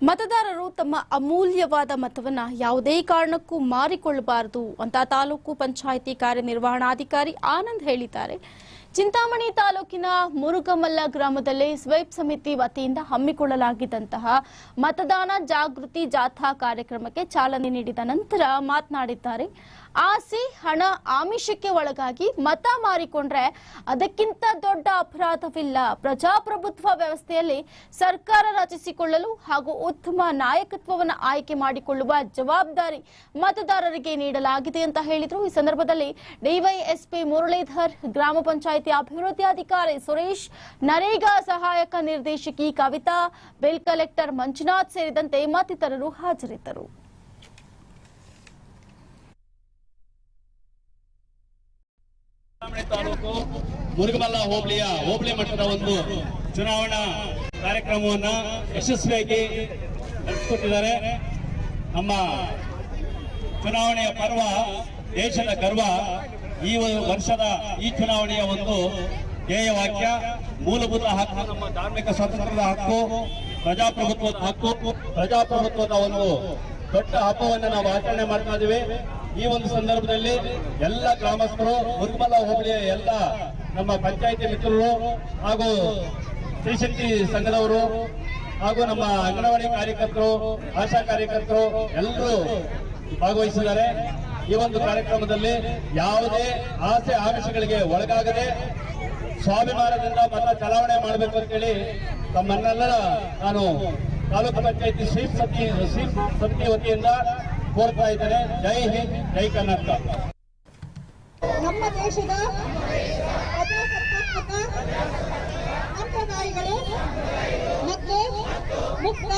ಮತದಾರರು ತಮ್ಮ ಅಮೂಲ್ಯವಾದ ಮತವನ್ನ ಯಾವುದೇ ಕಾರಣಕ್ಕೂ ಮಾರಿಕೊಳ್ಳಬಾರದು ಅಂತ ತಾಲೂಕು ಪಂಚಾಯಿತಿ ಕಾರ್ಯನಿರ್ವಹಣಾಧಿಕಾರಿ ಆನಂದ್ ಹೇಳಿದ್ದಾರೆ. ಚಿಂತಾಮಣಿ ತಾಲೂಕಿನ ಮುರುಗಮಲ್ಲ ಗ್ರಾಮದಲ್ಲಿ ಸ್ವೈಪ್ ಸಮಿತಿ ವತಿಯಿಂದ ಹಮ್ಮಿಕೊಳ್ಳಲಾಗಿದ್ದಂತಹ ಮತದಾನ ಜಾಗೃತಿ ಜಾಥಾ ಕಾರ್ಯಕ್ರಮಕ್ಕೆ ಚಾಲನೆ ನೀಡಿದ ನಂತರ ಮಾತನಾಡಿದ್ದಾರೆ. ಆಸೆ ಹಣ ಆಮಿಷಕ್ಕೆ ಒಳಗಾಗಿ ಮತ ಮಾರಿಕೊಂಡ್ರೆ ಅದಕ್ಕಿಂತ ದೊಡ್ಡ ಅಪರಾಧವಿಲ್ಲ. ಪ್ರಜಾಪ್ರಭುತ್ವ ವ್ಯವಸ್ಥೆಯಲ್ಲಿ ಸರ್ಕಾರ ರಚಿಸಿಕೊಳ್ಳಲು ಹಾಗೂ ಉತ್ತಮ ನಾಯಕತ್ವವನ್ನು ಆಯ್ಕೆ ಮಾಡಿಕೊಳ್ಳುವ ಜವಾಬ್ದಾರಿ ಮತದಾರರಿಗೆ ನೀಡಲಾಗಿದೆ ಅಂತ ಹೇಳಿದರು. ಈ ಸಂದರ್ಭದಲ್ಲಿ ಡಿವೈಎಸ್ಪಿ ಮುರಳೀಧರ್, ಗ್ರಾಮ ಪಂಚಾಯಿತಿ ಅಭಿವೃದ್ಧಿ ಅಧಿಕಾರಿ ಸುರೇಶ್, ನರೇಗಾ ಸಹಾಯಕ ನಿರ್ದೇಶಕಿ ಕವಿತಾ ಬಿಲ್ ಕಲೆಕ್ಟರ್ ಮಂಜುನಾಥ್ ಸೇರಿದಂತೆ ಮತ್ತಿತರರು ಹಾಜರಿದ್ದರು. ತಾಲೂಕು ಮುರುಗಮಲ್ಲ ಹೋಬಳಿಯ ಹೋಬಳಿ ಮಟ್ಟದ ಒಂದು ಚುನಾವಣಾ ಕಾರ್ಯಕ್ರಮವನ್ನು ಯಶಸ್ವಿಯಾಗಿ ನಡೆಸಿಕೊಟ್ಟಿದ್ದಾರೆ. ನಮ್ಮ ಚುನಾವಣೆಯ ಪರ್ವ ದೇಶದ ಗರ್ವ. ಈ ವರ್ಷದ ಈ ಚುನಾವಣೆಯ ಒಂದು ಧ್ಯೇಯ ವಾಕ್ಯ, ಮೂಲಭೂತ ಹಕ್ಕು, ನಮ್ಮ ಧಾರ್ಮಿಕ ಸ್ವಾತಂತ್ರ್ಯದ ಹಕ್ಕು, ಪ್ರಜಾಪ್ರಭುತ್ವದ ಹಕ್ಕು, ಪ್ರಜಾಪ್ರಭುತ್ವದ ಒಂದು ದೊಡ್ಡ ಹಬ್ಬವನ್ನು ನಾವು ಆಚರಣೆ ಮಾಡ್ತಾ ಇದ್ದೀವಿ ಈ ಒಂದು ಸಂದರ್ಭದಲ್ಲಿ ಎಲ್ಲ ಗ್ರಾಮಸ್ಥರು ಮುರುಗಮಲ್ಲ ಹೋಬಳಿಯ ಎಲ್ಲ ನಮ್ಮ ಪಂಚಾಯಿತಿ ಮಿತ್ರರು ಹಾಗೂ ಶ್ರೀಶಕ್ತಿ ಸಂಘದವರು ಹಾಗೂ ನಮ್ಮ ಅಂಗನವಾಡಿ ಕಾರ್ಯಕರ್ತರು, ಆಶಾ ಕಾರ್ಯಕರ್ತರು ಎಲ್ಲರೂ ಭಾಗವಹಿಸಿದ್ದಾರೆ. ಈ ಒಂದು ಕಾರ್ಯಕ್ರಮದಲ್ಲಿ ಯಾವುದೇ ಆಸೆ ಆಮಿಷಗಳಿಗೆ ಒಳಗಾಗದೆ ಸ್ವಾಭಿಮಾನದಿಂದ ಮತ ಚಲಾವಣೆ ಮಾಡಬೇಕು ಅಂತೇಳಿ ತಮ್ಮನ್ನೆಲ್ಲರ ನಾನು ತಾಲೂಕು ಪಂಚಾಯತಿ ಸ್ವೀಪ್ ಸಮಿತಿ ಸ್ವೀಪ್ ಸಮಿತಿ ವತಿಯಿಂದ ಕೋರ್ತಾ ಇದ್ದೇನೆ. ಜೈ ಹಿಂದ್, ಜೈ ಕರ್ನಾಟಕ. ನಮ್ಮ ದೇಶದ ಸಂಪ್ರದಾಯಗಳು ಮತ್ತು ಮುಕ್ತ